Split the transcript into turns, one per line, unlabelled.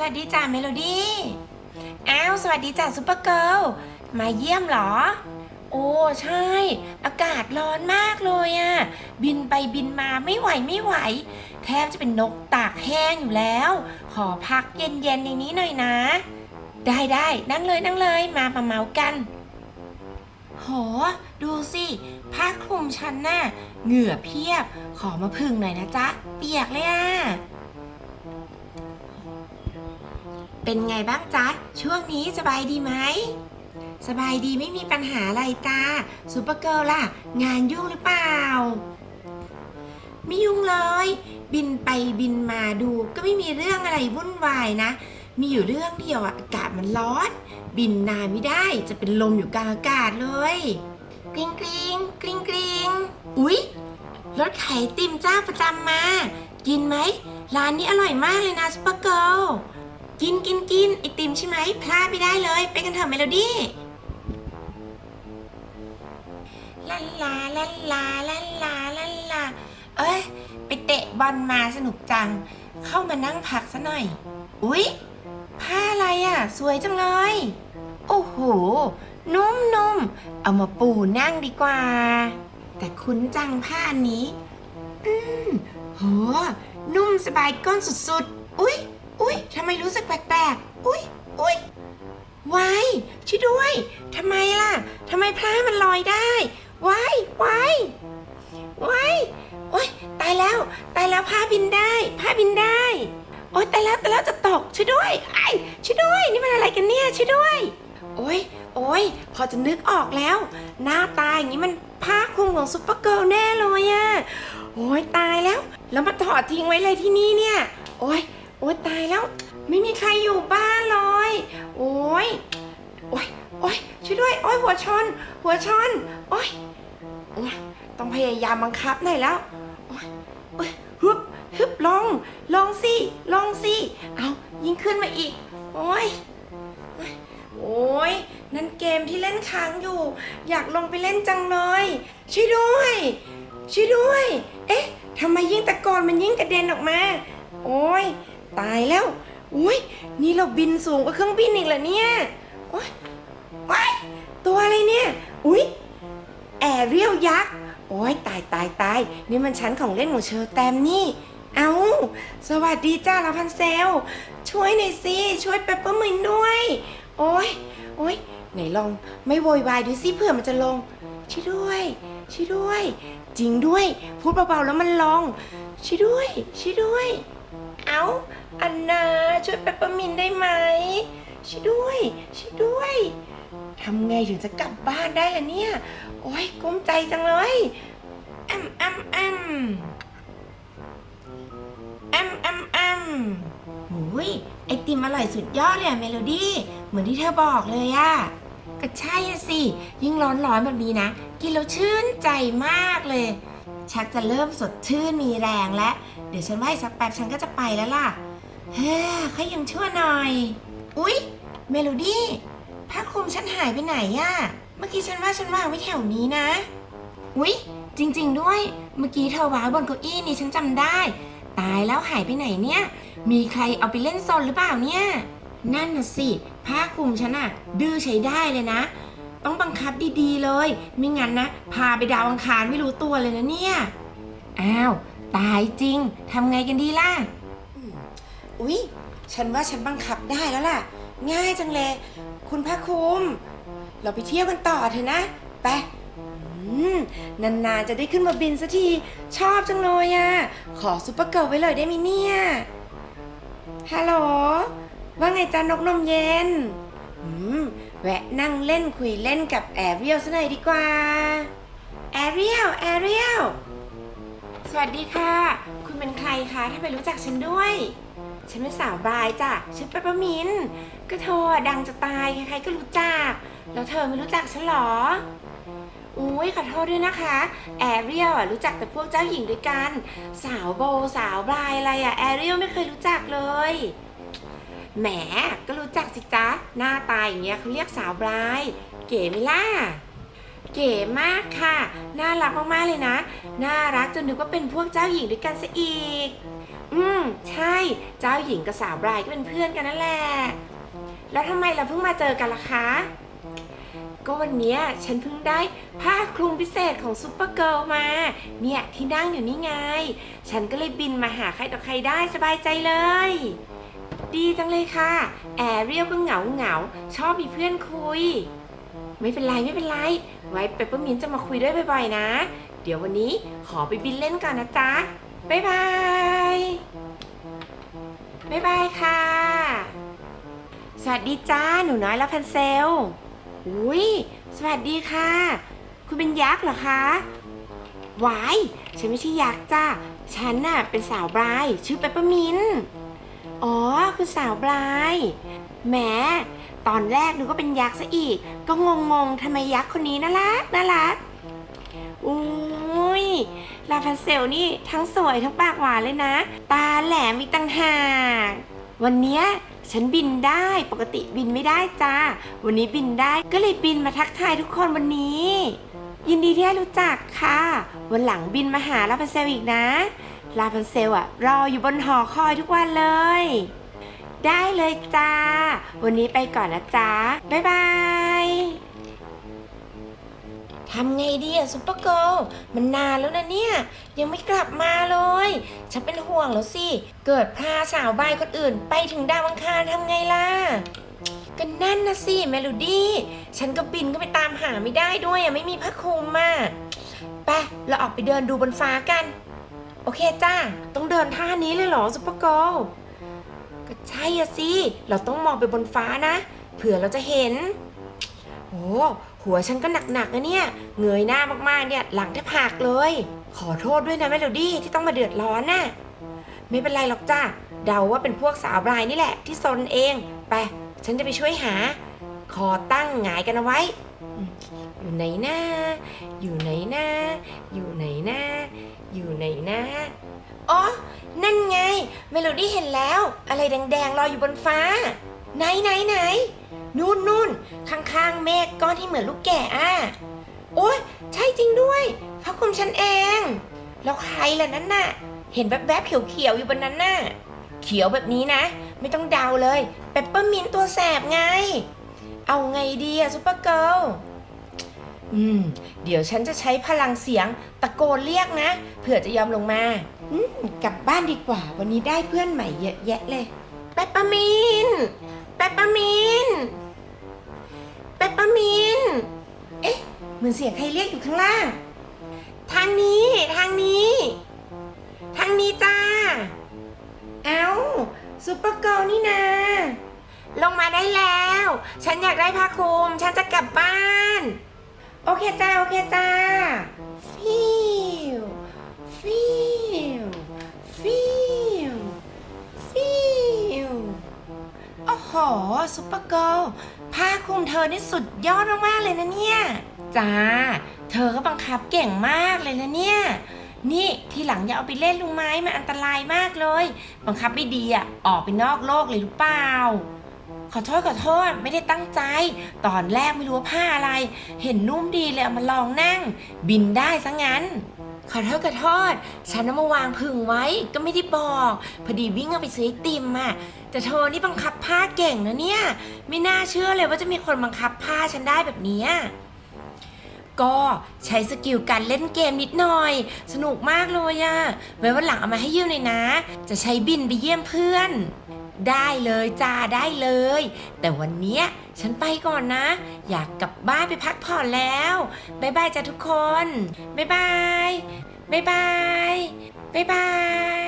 สวัสดีจ้าเมโลดี้ อ้าว สวัสดีจ้าซูเปอร์เกิลมาเยี่ยมเหรอ โอ้ ใช่ อากาศร้อนมากเลยอะบินไปบินมาไม่ไหวไม่ไหว แทบจะเป็นนกตากแห้งอยู่แล้ว ขอพักเย็นๆในนี้หน่อยนะ ได้ได้นั่งเลยนั่งเลยมามาเมากัน โห ดูสิผ้าคลุมฉันน่ะเหงื่อเพียบ ขอมาพึ่งหน่อยนะจ๊ะ เปียกเลยอะ เป็นไงบ้างจ๊ะ ช่วงนี้สบายดีไหม สบายดีไม่มีปัญหาอะไรจ้าซูเปอร์เกิลล่ะ งานยุ่งหรือเปล่า ไม่ยุ่งเลย บินไปบินมาดูก็ไม่มีเรื่องอะไรวุ่นวายนะ มีอยู่เรื่องเดียวอะอากาศมันร้อน บินนานไม่ได้จะเป็นลมอยู่กลางอากาศเลยกริงกริงกริงกริงอุ๊ยรถไขไอติมเจ้าประจำมา กินไหม ร้านนี้อร่อยมากเลยนะซุปเปอร์เกิล กินกินกินไอติมใช่ไหมพลาดไม่ได้เลย ไปกันเถอะเมโลดี้ลันลาลันลาลันลาลันลาเอ้ยไปเตะบอลมาสนุกจัง เข้ามานั่งพักซะหน่อย อุ๊ยผ้าอะไรอะ สวยจังเลย โอ้โห นุ่มนุ่มๆเอามาปูนั่งดีกว่า แต่คุ้นจังผ้าอันนี้ อืมโห นุ่มสบายก้นสุดๆ อุ๊ย อุ๊ยทำไมรู้สึกแปลกๆ อุ๊ยอุ๊ยวายช่วยด้วยทำไมล่ะทำไมผ้ามันลอยได้วายวายวายโอ๊ยตายแล้ว ตายแล้วผ้าบินได้ผ้าบินได้ โอ๊ยตายแล้วตายแล้วจะตกช่วยด้วยไอ้ช่วยด้วย นี่มันอะไรกันเนี่ยช่วยด้วย โอ๊ยโอ๊ยพอจะนึกออกแล้ว หน้าตาอย่างนี้มันผ้าคลุมของซุปเปอร์เกิร์ลแน่เลยอะโอ๊ยตายแล้ว แล้วมาถอดทิ้งไว้เลยที่นี่เนี่ย โอ๊ย โอ๊ยตายแล้ว ไม่มีใครอยู่บ้านเลย โอ๊ยโอ๊ยโอ๊ยช่วยด้วย โอ๊ยหัวชน หัวชน โอ๊ยโอ๊ยต้องพยายามบังคับหน่อยแล้วโอ๊ยโอ๊ยฮึบฮึบลง ลงสิ ลงสิ เอายิ่งขึ้นมาอีก โอ๊ยโอ๊ยนั่นเกมที่เล่นค้างอยู่ อยากลงไปเล่นจังเลย ช่วยด้วย ช่วยด้วย เอ๊ะทำไมยิ่งตะโกนมันยิ่งกระเด็นออกมา โอ๊ย ตายแล้วอุ้ยนี่เราบินสูงกว่าเครื่องบินอีกเหรอเนี่ยโอ๊ยว้ายตัวอะไรเนี่ย อุ๊ยแอรเรียลยักษ์ โอ๊ยตายตายตายนี่มันชั้นของเล่นของเชอร์แตมนี่ เอาสวัสดีจ้าลาพันเซล ช่วยหน่อยสิ ช่วยเปปเปอร์มินด้วย โอ๊ยโอ๊ยไหนลองไม่โวยวายดูสิเผื่อมันจะลงช่วยด้วยช่วยด้วย จริงด้วย พูดเบาๆแล้วมันลงช่วยด้วยช่วยด้วย เอาอันนาช่วยเปปเปอร์มินได้ไหมช่วยด้วยช่วยด้วยทำไงถึงจะกลับบ้านได้ล่ะเนี่ย โอ๊ยกุ้มใจจังเลยแอมแอมแอมแอมแอมแอมโอ้ยไอติมอร่อยสุดยอดเลยอะเมโลดี้เหมือนที่เธอบอกเลยอะก็ใช่อะสิ ยิ่งร้อนๆแบบนี้นะ กินแล้วชื่นใจมากเลย ชักจะเริ่มสดชื่นมีแรงแล้วเดี๋ยวฉันว่าสักแป๊บฉันก็จะไปแล้วล่ะ เฮ้ยขยังชั่วหน่อย อุ๊ย เมโลดี้ผ้าคลุมฉันหายไปไหนอะเมื่อกี้ฉันว่าฉันวางไว้แถวนี้นะ อุ๊ย จริง ๆ ด้วย เมื่อกี้เธอวางบนเก้าอี้นี่ฉันจำได้ ตายแล้วหายไปไหนเนี่ย มีใครเอาไปเล่นซนหรือเปล่าเนี่ย นั่นน่ะสิ ผ้าคลุมฉันอะดื้อใช้ได้เลยนะ ต้องบังคับดีๆเลย ไม่งั้นนะ พาไปดาวอังคารไม่รู้ตัวเลยนะเนี่ย อ้าว ตายจริง ทำไงกันดีล่ะ อุ๊ย ฉันว่าฉันบังคับได้แล้วล่ะ ง่ายจังเลย คุณพระคุม เราไปเที่ยวกันต่อเถอะนะ ไปนานๆจะได้ขึ้นมาบินสักที ชอบจังเลยอะ่ะ ขอซุปเปอร์เกิร์ลไว้เลยได้ไหมเนี่ย ฮัลโหล ว่าไงจ๊ะนกนมเย็น อืม แวะนั่งเล่นคุยเล่นกับแอเรียลซะหน่อยดีกว่า แอเรียล แอเรียล สวัสดีค่ะ คุณเป็นใครคะถ้าไปรู้จักฉันด้วย ฉันเป็นสาวบายจ้ะชื่อเปปเปอร์มินก็เธอดังจะตาย ใครๆก็รู้จัก แล้วเธอไม่รู้จักฉันหรอ อุ้ยขอโทษด้วยนะคะ แอเรียลอะรู้จักแต่พวกเจ้าหญิงด้วยกัน สาวโบ สาวบายอะไรอะแอเรียลไม่เคยรู้จักเลย แหมก็รู้จักสิจ๊ะ หน้าตาอย่างเงี้ยเขาเรียกสาวบราย เก๋ไหมล่ะ เก๋มากค่ะ น่ารักมาก ๆ เลยนะ น่ารักจนนึกว่าเป็นพวกเจ้าหญิงด้วยกันซะอีก อืม ใช่ เจ้าหญิงกับสาวบรายก็เป็นเพื่อนกันนั่นแหละ แล้วทำไมเราเพิ่งมาเจอกันล่ะคะ ก็วันนี้ฉันเพิ่งได้ผ้าคลุมพิเศษของซูเปอร์เกิร์ลมา เนี่ยที่นั่งอยู่นี่ไง ฉันก็เลยบินมาหาใครต่อใครได้สบายใจเลย ดีจังเลยค่ะ แอรเรียลก็เหงาเหงาชอบมีเพื่อนคุย ไม่เป็นไรไม่เป็นไร ไว้เปปเปอร์มินจะมาคุยด้วยบ่อยๆนะ เดี๋ยววันนี้ขอไปบินเล่นก่อนนะจ๊ะ บ๊ายบาย บ๊ายบายค่ะ สวัสดีจ้าหนูน้อยละพันเซลอุ้ยสวัสดีค่ะ คุณเป็นยักษ์เหรอคะวายฉันไม่ใช่ยักษ์จ้าฉันน่ะเป็นสาวบรายชื่อเปปเปอร์มินต์ อ๋อ คุณสาวบรายแหมตอนแรกนึกว่าเป็นยักษ์ซะอีก ก็งงๆทำไมยักษ์คนนี้น่ารักน่ารักอุ้ยลาพันเซลนี่ทั้งสวยทั้งปากหวานเลยนะ ตาแหลมมีกตั้งหากวันเนี้ยฉันบินได้ปกติบินไม่ได้จ้า วันนี้บินได้ก็เลยบินมาทักทายทุกคนวันนี้ ยินดีที่ได้รู้จักค่ะ วันหลังบินมาหาลาพันเซลอีกนะ ลาพันเซลอะรออยู่บนหอคอยทุกวันเลย ได้เลยจ้า วันนี้ไปก่อนนะจ๊ะ บ๊ายบายทำไงดีอะซุปเปอร์เกิลมันนานแล้วนะเนี่ย ยังไม่กลับมาเลย ฉันเป็นห่วงแล้วสิ เกิดพาสาวบายคนอื่น ไปถึงดาวอังคารทำไงล่ะก็นั่นนะสิเมโลดี้ ฉันก็บินก็ไปตามหาไม่ได้ด้วยอะไม่มีผ้าคลุมอะไปเราออกไปเดินดูบนฟ้ากัน โอเคจ้า ต้องเดินท่านี้เลยเหรอซุปเปอร์เกิร์ลก็ใช่อะสิ เราต้องมองไปบนฟ้านะ เผื่อเราจะเห็น โอ้หัวฉันก็หนักๆนะเนี่ย เงยหน้ามากๆเนี่ยหลังแทบหักเลย ขอโทษด้วยนะแมโลดี้ที่ต้องมาเดือดร้อนน่ะ ไม่เป็นไรหรอกจ้า เดาว่าเป็นพวกสาวบรายนี่แหละ ที่ซนเอง ไป ฉันจะไปช่วยหา คอตั้งหงายกันเอาไว้อืมอยู่ไหนนะ อยู่ไหนนะ อยู่ไหนนะ อยู่ไหนนะ อ๋อ นั่นไง เมโลดี้เห็นแล้ว อะไรแดงๆลอยอยู่บนฟ้า ไหนไหนไหน นู่นนู่นข้างๆ เมฆก้อนที่เหมือนลูกแก่อะ โอ๊ย ใช่จริงด้วยพระคุมฉันเอง แล้วใครล่ะนั่นน่ะ เห็นแวบๆเขียวๆอยู่บนนั้นน่ะ เขียวแบบนี้นะ ไม่ต้องเดาเลยเปปเปอร์มินต์ตัวแสบไง เอาไงดีอะซุปเปอร์เกิร์ล อืม เดี๋ยวฉันจะใช้พลังเสียงตะโกนเรียกนะ เผื่อจะยอมลงมา อืม กลับบ้านดีกว่า วันนี้ได้เพื่อนใหม่เยอะแยะเลย เปปเปอร์มินต์เปปเปอร์มินต์เปปเปอร์มินต์เอ๊ะ เหมือนเสียงใครเรียกอยู่ข้างล่าง ทางนี้ ทางนี้ ทางนี้จ้า เอ้าซูเปอร์เกิร์ลนี่นาลงมาได้แล้ว ฉันอยากได้ผ้าคลุม ฉันจะกลับบ้าน โอเคจ้า โอเคจ้า ฟิว ฟิว ฟิว ฟิว โอ้โหซุปเปอร์เกิลผ้าคลุมเธอนี่สุดยอดมากๆเลยนะเนี่ย จ้า เธอก็บังคับเก่งมากเลยนะเนี่ย นี่ทีหลังอย่าเอาไปเล่นลุงไม้มันอันตรายมากเลย บังคับไม่ดีอะ ออกไปนอกโลกเลยหรือเปล่า ขอโทษขอโทษไม่ได้ตั้งใจ ตอนแรกไม่รู้ว่าผ้าอะไร เห็นนุ่มดีเลยเอามาลองนั่ง บินได้ซะงั้น ขอโทษขอโทษฉันเอามาวางพึ่งไว้ก็ไม่ได้บอก พอดีวิ่งเอาไปซื้อไอติมอะแต่เธอนี่บังคับผ้าเก่งนะเนี่ย ไม่น่าเชื่อเลยว่าจะมีคนบังคับผ้าฉันได้แบบนี้ก็ใช้สกิลการเล่นเกมนิดหน่อย สนุกมากเลยอะไว้วันหลังเอามาให้ยืมหน่อยนะ จะใช้บินไปเยี่ยมเพื่อน ได้เลยจ้าได้เลย แต่วันนี้ฉันไปก่อนนะ อยากกลับบ้านไปพักผ่อนแล้วบ๊ายบายจ้าทุกคนบ๊ายบายบ๊ายบายบ๊ายบาย